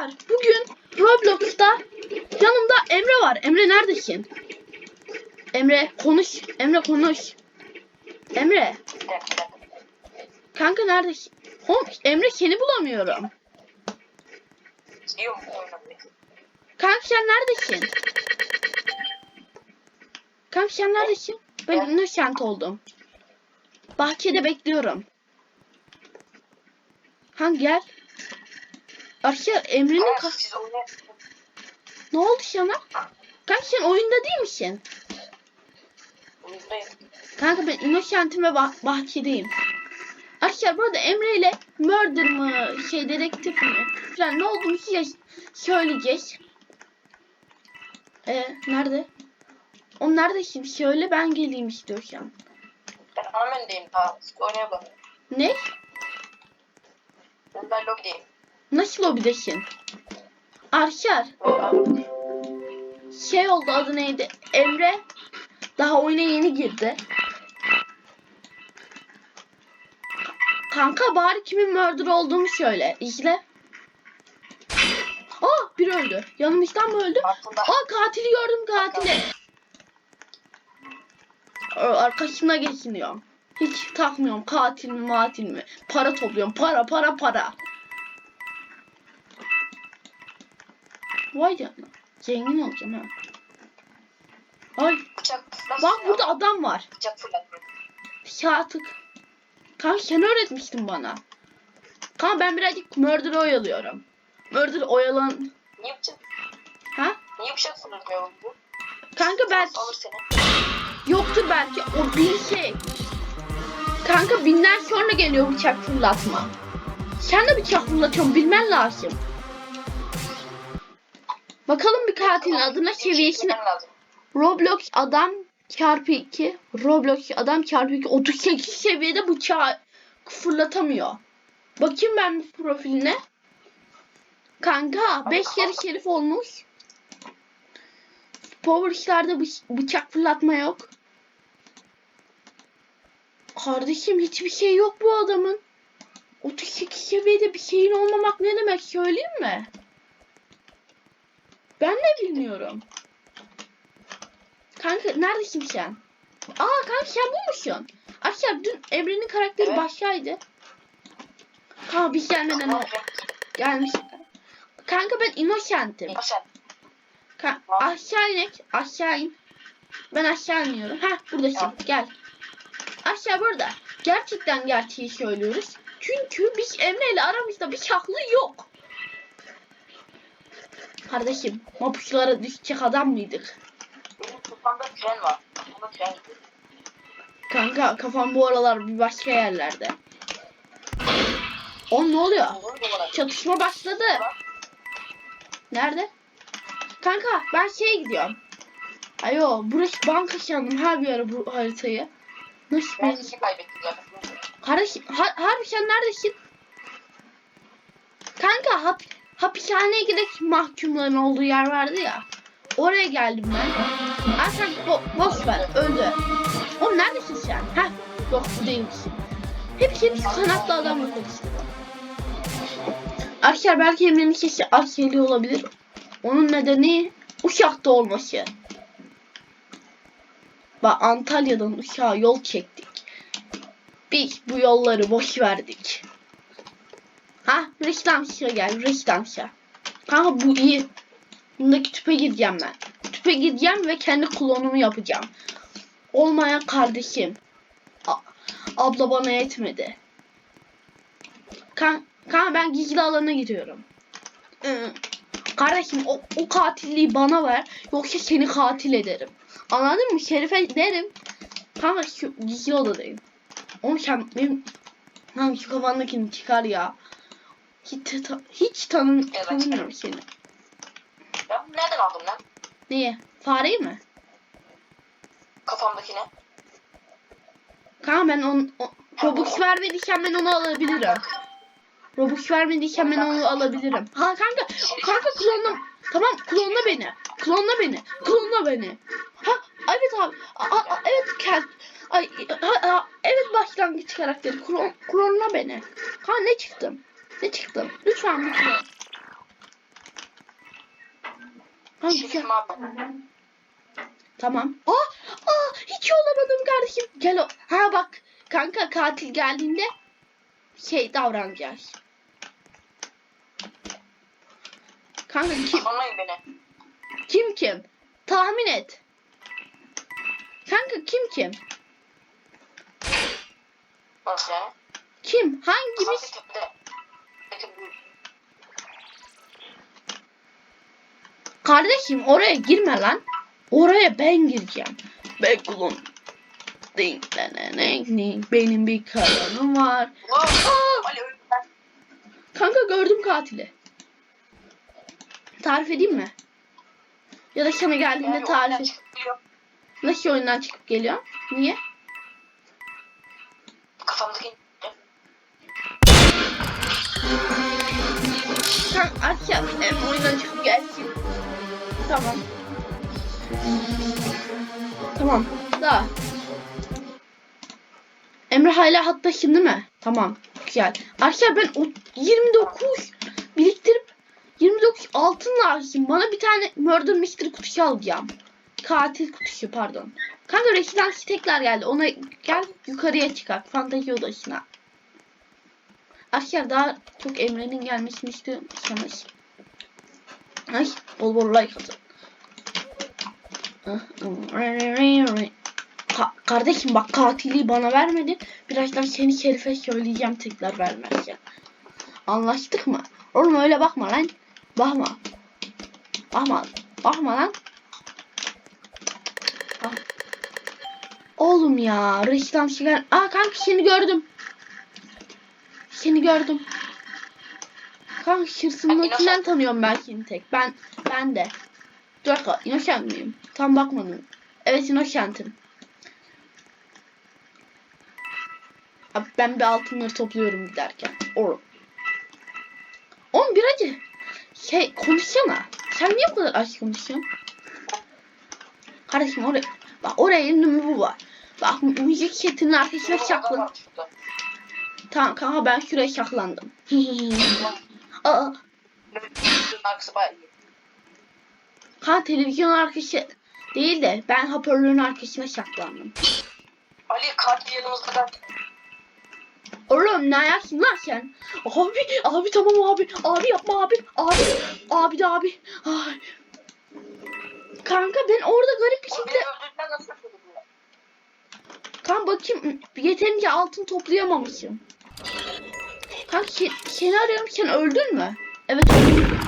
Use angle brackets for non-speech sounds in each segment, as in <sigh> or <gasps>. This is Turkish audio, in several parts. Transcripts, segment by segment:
Arkadaşlar bugün Roblox'ta yanımda Emre var. Emre neredesin? Emre konuş. Emre konuş. Emre kanka neredesin? Oğlum Emre seni bulamıyorum. Kanka sen neredesin? Kanka sen neredesin? Ben innocent oldum. Bahçede bekliyorum. Han gel. Arkadaşlar Emre'nin ka- ne oldu sana? Kanka sen oyunda değil misin? Oyundayım. Kanka ben innocent'im ve bah- bahçedeyim. Arkadaşlar burada Emre ile murder mı şey dedektif mi falan ne olduğunu size söyleyeceğiz. Ee, nerede? O nerede şimdi? Söyle ben geleyim istiyorsan. Ben Amen'deyim daha. Oynaya bakın. Ne? Ben ben lobideyim. Nasıl lobidesin? Arkadaşlar şey oldu adı neydi? Emre daha oyuna yeni girdi. Kanka bari kimin murder olduğunu söyle. İzle. Aa biri öldü. Yanımızdan mı öldü? Aa katili gördüm katili. Arkasına geçiniyorum. Hiç takmıyorum katil mi matil mi. Para topluyorum. Para para para. Vay canına. Zengin olacağım ha. Ay Bıçak bak ya? burada adam var. Bıçak fırlatma. Şatık. Kanka sen öğretmiştin bana. Kanka ben birazcık murder oyalıyorum. Murder oyalan... Niye bıçak? Ha? Niye bıçak fırlatmıyor bu? Kanka belki... Alır seni. Yoktur belki o bir şey. Kanka binden sonra geliyor bıçak fırlatma. Sen de bıçak fırlatıyorsun bilmen lazım. Bakalım bir katilin adına. Bilmem lazım. Roblox adam çarpı 2. Roblox adam çarpı 2. 38 seviyede bıçağı fırlatamıyor. Bakayım ben bir profiline. Kanka 5 kere şerif olmuş. Power Star'da bıç- bıçak fırlatma yok. Kardeşim hiçbir şey yok bu adamın. 38 seviyede bir şeyin olmamak ne demek söyleyeyim mi? Ben de bilmiyorum. Kanka neredesin sen? Aa kanka sen bu musun? Akşam dün Emre'nin karakteri Evet. başkaydı. Kanka biz gelmeden olacak? gelmiş. Kanka ben innocent'im. Ka- Tamam. aşağı inek. Aşağı in. Ben aşağı iniyorum. Ha buradasın. Tamam. Gel. Aşağı burada. Gerçekten gerçeği söylüyoruz. Çünkü biz Emre ile aramızda bir şaklı yok. Kardeşim mapuçlara düşecek adam mıydık? Benim kafamda tren var. Kafamda tren gidiyor. Kanka kafam bu aralar bir başka yerlerde. O ne oluyor? Çatışma başladı. Nerede? Kanka ben şeye gidiyorum. Ayo burası banka sandım her bir ara bu haritayı. Nasıl Ben ben? iki kaybettim zaten. Kardeşim ha, harbi sen neredesin? Kanka hap, hapishaneye gidek mahkumların olduğu yer vardı ya. Oraya geldim ben. Sen bo boş ver öldü. Oğlum neredesin sen? Ha? Yok bu değilsin. Hep hep kanatlı adamla konuşuyor. Arkadaşlar belki Emre'nin sesi az geliyor olabilir. Onun nedeni Uşak'ta olması. Bak Antalya'dan Uşak'a yol çektik. Biz bu yolları boş verdik. Ha reklamşa gel reklamşa. Kanka bu iyi. Bundaki tüpe gireceğim ben. Tüpe gireceğim ve kendi klonumu yapacağım. Olmayan kardeşim. A- abla bana yetmedi. Kan kanka ben gizli alana giriyorum. Ee, kardeşim o, o katilliği bana ver. Yoksa seni katil ederim. Anladın mı? Şerife derim. Kanka şu gizli odadayım. Oğlum sen benim Lan şu kafandakini çıkar ya. Hiç, ta- hiç tanım Evet. tanımıyorum seni. Bunu nereden aldım lan? Niye? Fareyi mi? Kafamdakine. Kanka ben onu o, Robux vermediysen ben onu alabilirim. Robux vermediysen ben onu alabilirim. Ha kanka kanka klonla tamam klonla beni. Klonla beni. Klonla beni. Ha evet abi. A, a- a- evet Kel. Ay ha, ha, evet başlangıç karakteri. Klon, klonla beni. Ha ne çıktım? Ne çıktım? Lütfen gel. abi. Tamam. Aa, aa hiç olamadım kardeşim. Gel o. Ha bak kanka katil geldiğinde şey davranacağız. Kanka kim kim kim? Tahmin et. Kanka kim kim? Nasıl yani? Kim? Hangimiz? Kardeşim oraya girme lan. Oraya ben gireceğim. Beklon. Ding ding ding ding. Benim bir kanalım var. Aa! Kanka gördüm katili. Tarif edeyim mi? Ya da sana geldiğinde tarif et. Nasıl oyundan çıkıp geliyor? Niye? Kafamdaki Kanka aç ya. Hem oyundan çıkıp gelsin. Tamam. Tamam. Daha. Emre hala hatta şimdi mi? Tamam. Güzel. Arkadaşlar ben o 29 biriktirip 29 altın lazım. Bana bir tane Murder Mystery kutusu alacağım. Katil kutusu pardon. Kanka residans tekrar geldi. Ona gel yukarıya çıkar. Fantazi odasına. Arkadaşlar daha çok Emre'nin gelmesini istiyorsanız. Ay bol bol like atın. Ka- kardeşim bak katili bana vermedin. Birazdan seni şerife söyleyeceğim tekrar vermezsen. Anlaştık mı? Oğlum öyle bakma lan. Bakma. Bakma. Bakma lan. Bak. Oğlum ya. Reklam şeyler. Aa kanka seni gördüm. Seni gördüm. Kanka şırsındakinden tanıyorum seni tek. Ben ben de. Dur dakika. Innocent miyim? Tam bakmadım. Evet Innocent'im. Abi ben bir altınları topluyorum giderken. Oğlum. Oğlum bir acı. Şey konuşsana. Sen niye bu kadar aç konuşuyorsun? Kardeşim oraya. Bak oraya ünlü bu var. Bak müzik setinin arkasına saklan. Tamam kanka ben şuraya saklandım. <laughs> Aa, kanka televizyon arkası değil de ben hoparlörün arkasına saklandım. Ali katil yanımızda da. Oğlum ne ayaksın lan sen? Abi, abi tamam abi. Abi yapma abi. Abi, abi de abi. Ay. Kanka ben orada garip bir şekilde... Kanka bakayım yeterince altın toplayamamışım. Kanka se- seni arıyorum sen öldün mü? Evet öldüm.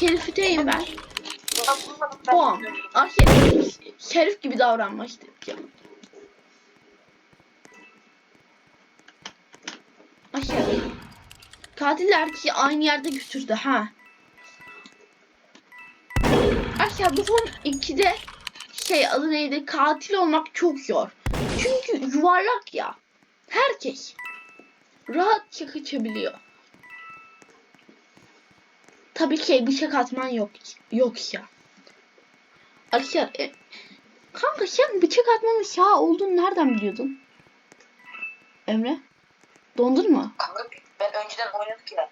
Şerif'teyim ben. Bom. Ah şerif, gibi davranma işte. Ya. Ah şerif. Katiller ki aynı yerde götürdü ha. Arkadaşlar bu son 2'de şey adı neydi katil olmak çok zor. Çünkü yuvarlak ya. Herkes rahatça kaçabiliyor. Tabii ki bıçak atman yok yoksa. Arkadaşlar e, kanka sen bıçak atmanın sağ olduğunu nereden biliyordun? Emre? Dondun mu? Kanka ben önceden oynadık ya.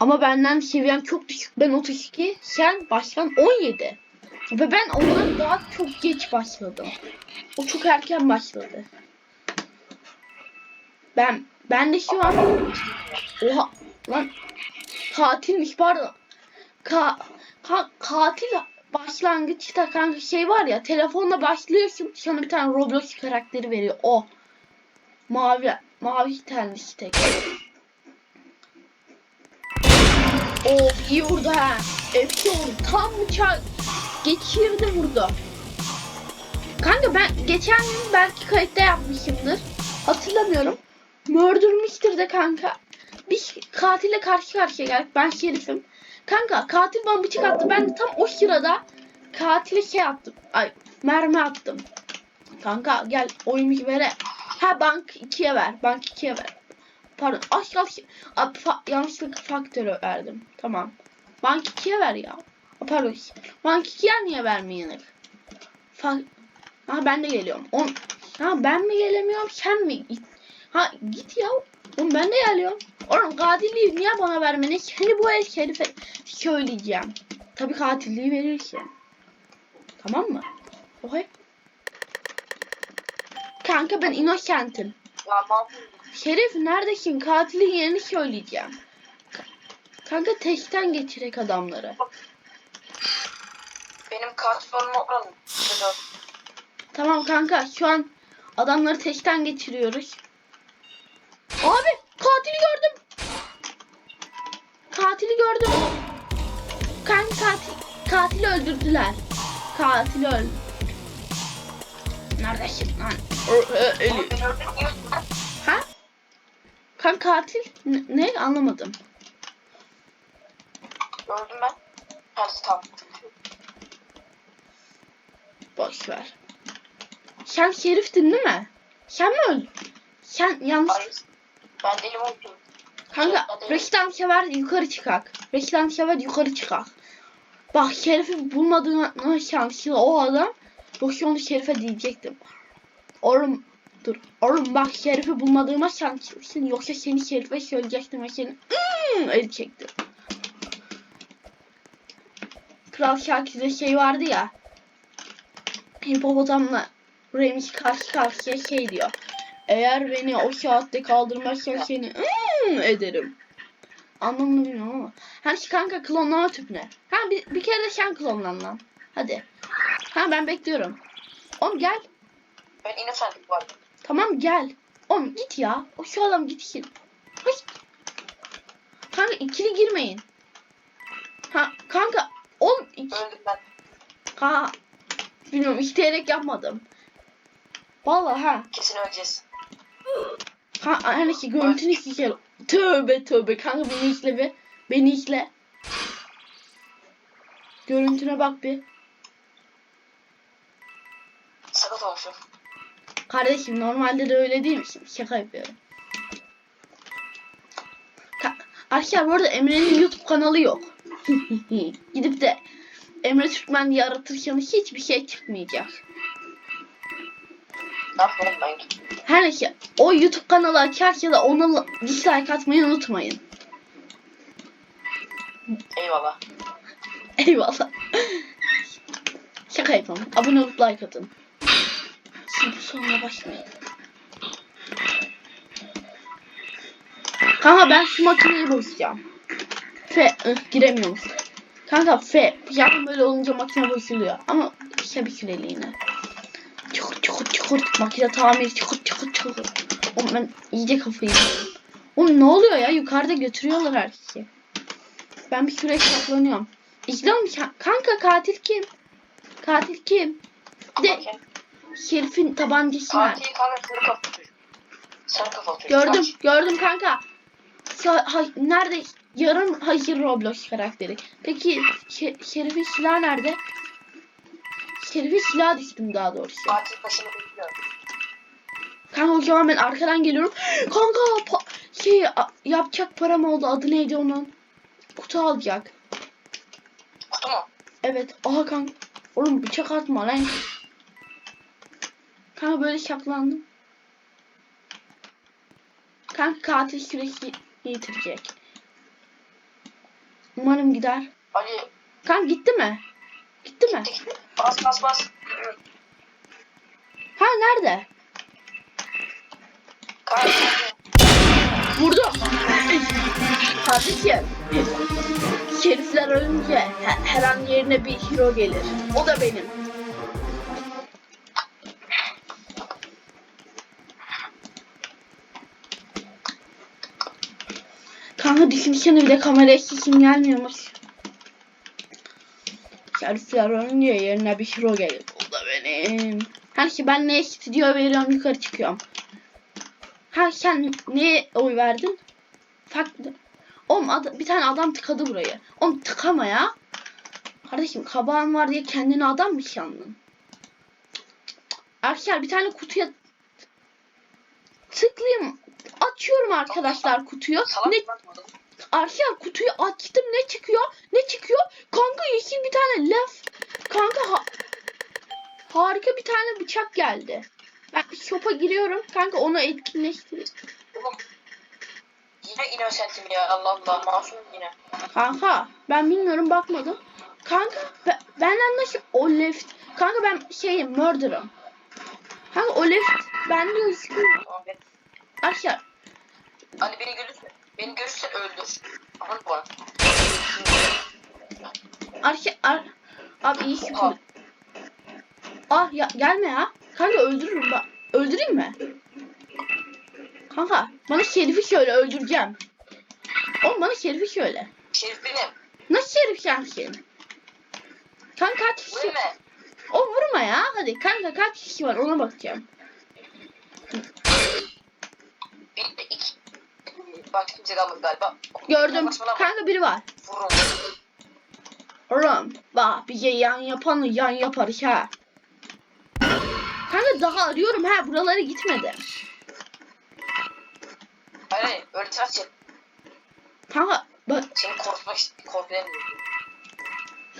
Ama benden seviyem çok düşük. Ben 32, sen başkan 17. Ve ben ondan daha çok geç başladım. O çok erken başladı. Ben ben de şu an oha lan katilmiş pardon. Ka, ka katil başlangıçta kanka şey var ya telefonla başlıyorsun sana bir tane Roblox karakteri veriyor o. Mavi mavi tenli işte. Of iyi vurdu ha. Efsi vurdu. Tam bıçak geçirdi vurdu. Kanka ben geçen gün belki kayıtta yapmışımdır. Hatırlamıyorum. Murder Mystery'de kanka. Biz katille karşı karşıya geldik. Ben şerifim. Kanka katil bana bıçak attı. Ben de tam o sırada katile şey attım. Ay mermi attım. Kanka gel oyunu vere. Ha bank 2'ye ver. Bank 2'ye ver. Pardon. Aşk aşk. Abi, fa- yanlışlıkla faktörü verdim. Tamam. Bank 2'ye ver ya. Aa, Pardon. Bank 2'ye niye vermeyelim? Fa ha ben de geliyorum. On ha ben mi gelemiyorum sen mi? Git. Ha git ya. Oğlum ben de geliyorum. Oğlum katilliği niye bana vermedin? Seni bu el şerife söyleyeceğim. tabii katilliği verir ki. Tamam mı? Ohay. Kanka ben Innocent'im. Şerif neredesin? Katilin yerini söyleyeceğim. Ka- Kanka tekten geçirek adamları. Benim oranım. Şurada. Tamam kanka şu an adamları tekten geçiriyoruz. Abi katili gördüm. Katili gördüm. Kanka katil, katili öldürdüler. Katili öldü. Neredesin lan? Ha? Kanka katil ne, ne? anlamadım. Öldüm ben. Ha tamam. Boş ver. Sen şeriftin değil mi? Sen mi öldün? Sen yanlış Hayır. Ben deli oldum. Kanka reklam sever yukarı çıkak. Reklam sever yukarı çıkak. Bak Şerif'i bulmadığına şanslı o adam. Yoksa onu Şerif'e diyecektim. Oğlum dur. Oğlum bak Şerif'i bulmadığıma şanslısın. Yoksa seni Şerif'e söyleyecektim ve seni ımm edecektim. Kral Şakir'de şey vardı ya. Hipopotamla Remiş karşı karşıya şey diyor. Eğer beni o saatte kaldırmazsan seni ımm ederim. Anlamını bilmiyorum ama. Hani şu kanka klonlama tüpüne. Ha bir, bir kere de sen klonlan lan. Hadi. Ha ben bekliyorum. Oğlum gel. Ben innocent'im bu arada. Tamam gel. Oğlum git ya. O şu adam gitsin. Hay. Kanka ikili girmeyin. Ha kanka. Oğlum iki. Öldüm ben. Ha. Bilmiyorum isteyerek yapmadım. Vallahi ha. Kesin öleceğiz. Ha hani ki görüntünü iki kere. Tövbe tövbe kanka beni izle bir. Beni izle. Görüntüne bak bir. Sakat olmuşum. Kardeşim normalde de öyle değil misin? Şaka yapıyorum. Ka- Arkadaşlar bu arada Emre'nin YouTube kanalı yok. <laughs> Gidip de Emre Türkmen diye aratırsanız hiçbir şey çıkmayacak. Ben? Her neyse o YouTube kanalı açarsa da ona dislike atmayı unutmayın. Eyvallah. Eyvallah. Şaka yapalım. Abone olup like atın. Şimdi sonuna başlayalım. Kanka ben şu makineyi bozacağım. F ıh, giremiyormuş. Kanka F yani böyle olunca makine bozuluyor. Ama işte bir süreliğine. Çukur makine tamir çukur çukur çukur. Oğlum ben iyice kafayı yedim. Oğlum ne oluyor ya yukarıda götürüyorlar herkesi. Ben bir süre saklanıyorum. Musun? Kanka katil kim? Katil kim? Bir de Okey. Şerif'in tabancası var. Katil kanka sarı. Sarı. Gördüm, Kaç. gördüm kanka. Sa- ha- nerede? Yarım hayır Roblox karakteri. Peki Şe- Şerif'in silahı nerede? Şerif'in silahı düştüm daha doğrusu. Bekliyor. Kanka o zaman ben arkadan geliyorum. <gasps> Kanka şey yapacak param oldu. Adı neydi onun? Kutu alacak. Kutu mu? Evet. Aha kanka. Oğlum bıçak atma lan. Kanka böyle şaklandım. Kanka katil sürekli yitirecek. Umarım gider. Ali Kanka gitti mi? Gitti mi? gitti gitti. Bas bas bas. Ha nerede? Vurdum. Kardeşim. Şerifler ölünce he- her an yerine bir hero gelir. O da benim. Kanka düşünsene bir de kameraya kim gelmiyormuş. Şerifler ölünce yerine bir hero gelir. O da benim. Her şey ben ne stüdyo veriyorum yukarı çıkıyorum. Ha sen neye oy verdin? Farklı. Oğlum ad- bir tane adam tıkadı burayı. Oğlum tıkama ya. Kardeşim kabağın var diye kendini adam mı sandın? Arkadaşlar bir tane kutuya tıklayayım. Açıyorum arkadaşlar kutuyu. Ne? Arkadaşlar kutuyu açtım ne çıkıyor? Ne çıkıyor? Kanka yeşil bir tane laf. Kanka ha- harika bir tane bıçak geldi. Ben shop'a giriyorum. Kanka onu etkinleştir. Yine innocentim ya Allah Allah masum yine. Kanka ben bilmiyorum bakmadım. Kanka be, benden nasıl o left? Kanka ben şeyim murder'ım. Kanka o left ben gözüküyor. Ben. Aşağı. Ali beni görürse, beni görürsen öldür. Aman bana. Aşağı. Ar abi iyi Oha. şükür. Ah ya gelme ya. Kanka öldürürüm bak. Öldüreyim mi? Kanka bana şerifi şöyle öldüreceğim. Oğlum bana şerifi şöyle. Şerif benim. Nasıl şerif sensin? Kanka kaç kişi? Ölme. O vurma ya. Hadi kanka kaç kişi var ona bakacağım. Bir, iki. Başka kimse kalmadı galiba. Gördüm. Kanka biri var. Vurun. Oğlum bak bir yan yapanı yan yaparız ha. Kanka daha arıyorum ha buralara gitmedi. Hayır hayır. Öyle tıraş yap. Kanka bak Seni korkutmak korkuyorum.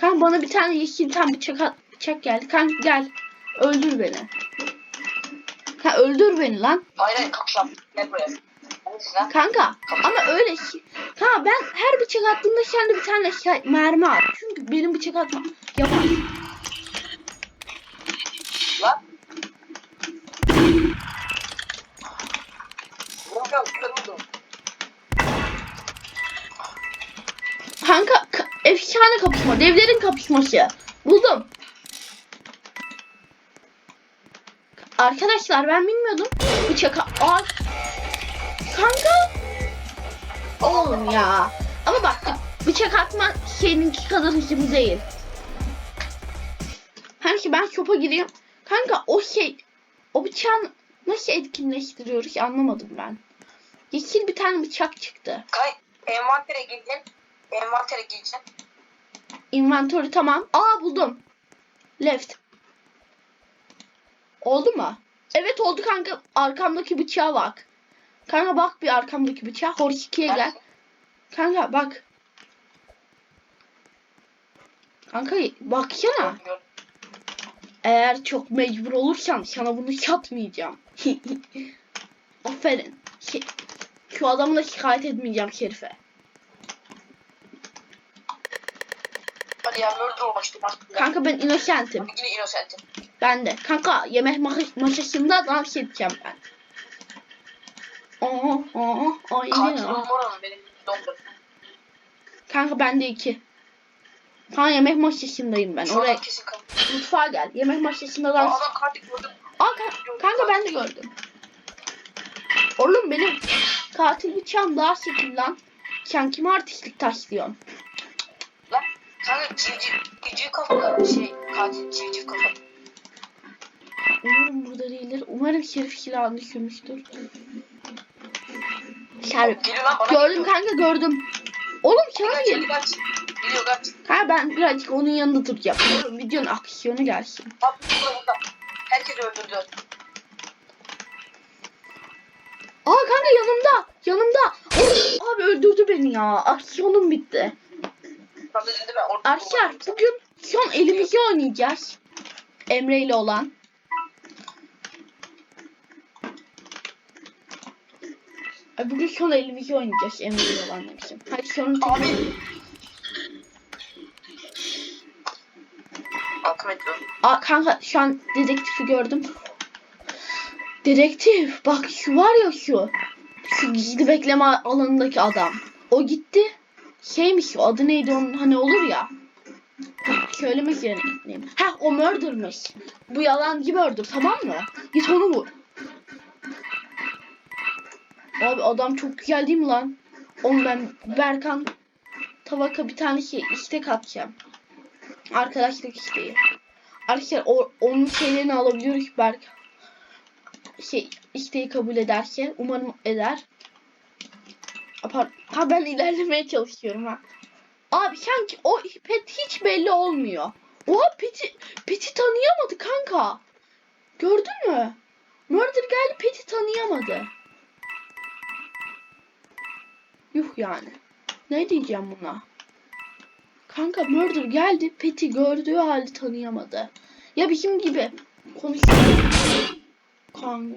kanka bana bir tane yeşil tam bıçak at- bıçak geldi. Kanka gel öldür beni. Ha öldür beni lan. Hayır hayır lan. Gel buraya. Lan? Kanka ama öyle. Kanka ben her bıçak attığımda sen de bir tane şey, mermi at. Çünkü benim bıçak atma yapar. Lan. Vuruyorum. Kırıldım. Kanka ka- efsane kapışma. Devlerin kapışması. Buldum. Arkadaşlar ben bilmiyordum. Bıçak Aa, Kanka. Oğlum ya. Ama bak bıçak atma seninki kadar hızlı değil. Kanki ben şopa gireyim. Kanka o şey o bıçağın nasıl etkinleştiriyoruz anlamadım ben. Yeşil bir tane bıçak çıktı. Kay. Envantere girdin. Envantere gireceksin. Inventory tamam. Aa buldum. Left. Oldu mu? Evet oldu kanka. Arkamdaki bıçağa bak. Kanka bak bir arkamdaki bıçağa. Horus 2'ye gel. Kanka bak. Kanka baksana. Eğer çok mecbur olursan sana bunu satmayacağım. <laughs> Aferin. Şu adamı da şikayet etmeyeceğim Şerife. Kanka ben innocentim. Ben de. Kanka yemek ma- masasında dans edeceğim ben. Aa, aa, aa, Katil iyi ya. olmalı benim dondur. Kanka ben de iki. Kanka yemek masasındayım ben. Şu Oraya an kesin mutfağa gel. Yemek masasında Aa, katil gördüm. Aa ka- kanka ben de gördüm. Oğlum benim katil bıçağım daha şekil lan. Sen kime artistlik taşlıyorsun? Lan kanka civciv, civciv kafalı şey katil civciv kafalı. Umarım burada değildir. Umarım Şerif silahını düşürmüştür. Bana Gördüm kanka gördüm. Oğlum sana gel. Geliyor kaç. Ha ben birazcık onun yanında duracağım. Oğlum videonun aksiyonu gelsin. Bak burada burada. Herkes öldürdü. Aa kanka yanımda. Yanımda. Oğlum, abi öldürdü beni ya. Aksiyonum bitti. Arkadaşlar bugün son elimizi oynayacağız. Emre ile olan. Ay, Bugün son elimizi oynayacağız Emre ile olan demişim. Hadi son Abi. Akım ediyor. Aa, kanka şu an dedektifi gördüm. Dedektif bak şu var ya şu. Şu gizli bekleme alanındaki adam. O gitti. Şeymiş o adı neydi onun hani olur ya. Söylemek yerine gitmeyeyim. Heh o murdermış. Bu yalancı murder tamam mı? Git onu vur. Abi adam çok güzel değil mi lan? Oğlum ben Berkan Tavaka bir tane şey istek atacağım. Arkadaşlık isteği. Arkadaşlar o, onun şeylerini alabiliyoruz Berk. Şey isteği kabul ederse umarım eder. Apar ha ben ilerlemeye çalışıyorum ha. Abi sanki o pet hiç belli olmuyor. Oha peti, peti tanıyamadı kanka. Gördün mü? Murder geldi peti tanıyamadı. Yuh yani. Ne diyeceğim buna? Kanka Murder geldi. Pet'i gördüğü halde tanıyamadı. Ya bizim gibi konuşuyor. Kanka.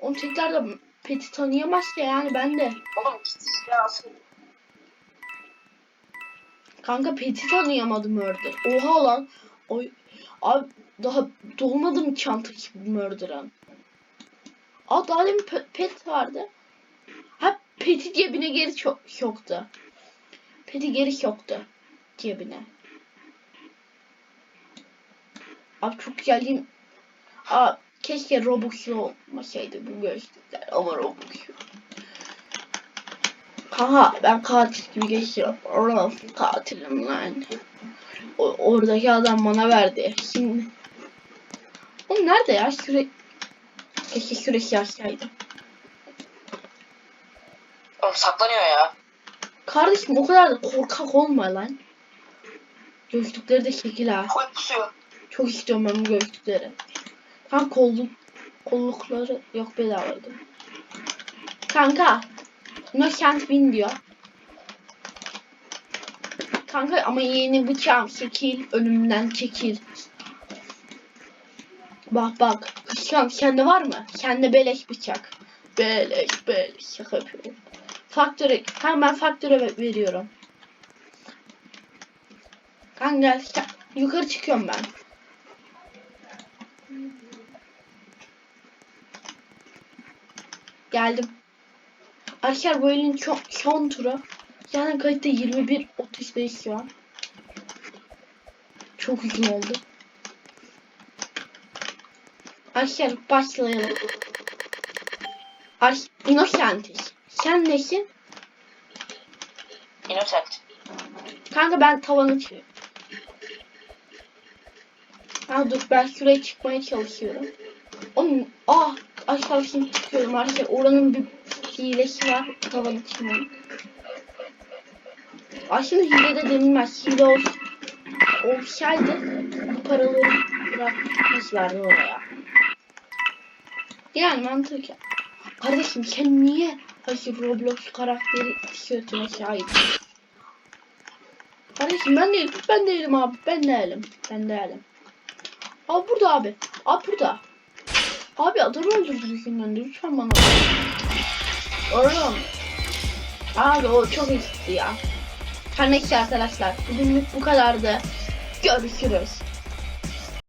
Onu tekrar da Pet'i tanıyamaz ya yani ben de. Oğlum. Kanka Pet'i tanıyamadım Murder. Oha lan. Oy. Abi daha doğmadım çantaki Murder'ın. Aa daha demin pe- Pet vardı. Pet'i cebine geri çok yoktu. Pet'i geri yoktu cebine. Abi çok güzel değil mi? Aa keşke Robux'lu olmasaydı bu gözlükler ama Robux yok. Kanka ben katil gibi geçiyorum. Oğlum katilim lan. O, oradaki adam bana verdi. Şimdi. Oğlum nerede ya? Süre... Keşke süresi yazsaydım. Saklanıyor ya. Kardeşim o kadar da korkak olma lan. Gözlükleri de şekil ha. Full pusuyor. Çok istiyorum ben bu gözlükleri. Kanka kolluk kollukları yok bedavaydı. Kanka no can't win diyor. Kanka ama yeni bıçağım çekil önümden çekil. Bak bak. Bıçağım sende var mı? Sende beleş bıçak. Beleş beleş şaka yapıyorum. Faktöre, ben faktöre ve- veriyorum. Kanka yukarı çıkıyorum ben. Geldim. Arkadaşlar bu elin son turu. Yani kalite 21 35 şu an. Çok uzun oldu. Arkadaşlar başlayalım. Ar Innocent. Sen nesin? Innocent. Kanka ben tavanı çıkıyorum. Ha dur ben şuraya çıkmaya çalışıyorum. Oğlum ah aşağı şimdi çıkıyorum arkadaşlar. Oranın bir hilesi var tavanı çıkmanın. Aslında hile de denilmez. Hile ol, olsaydı bu paraları bırakmazlardı oraya. Yani mantıken. Kardeşim sen niye Hayır Roblox karakteri tişörtüne sahip? Kardeşim ben değilim. Ben değilim abi. Ben değilim. Ben değilim. Abi burada abi. Abi burada. Abi adamı öldürdü yüzünden. Lütfen bana. Oğlum. Abi o çok eski ya. Her neyse arkadaşlar. Bugünlük bu kadardı. Görüşürüz.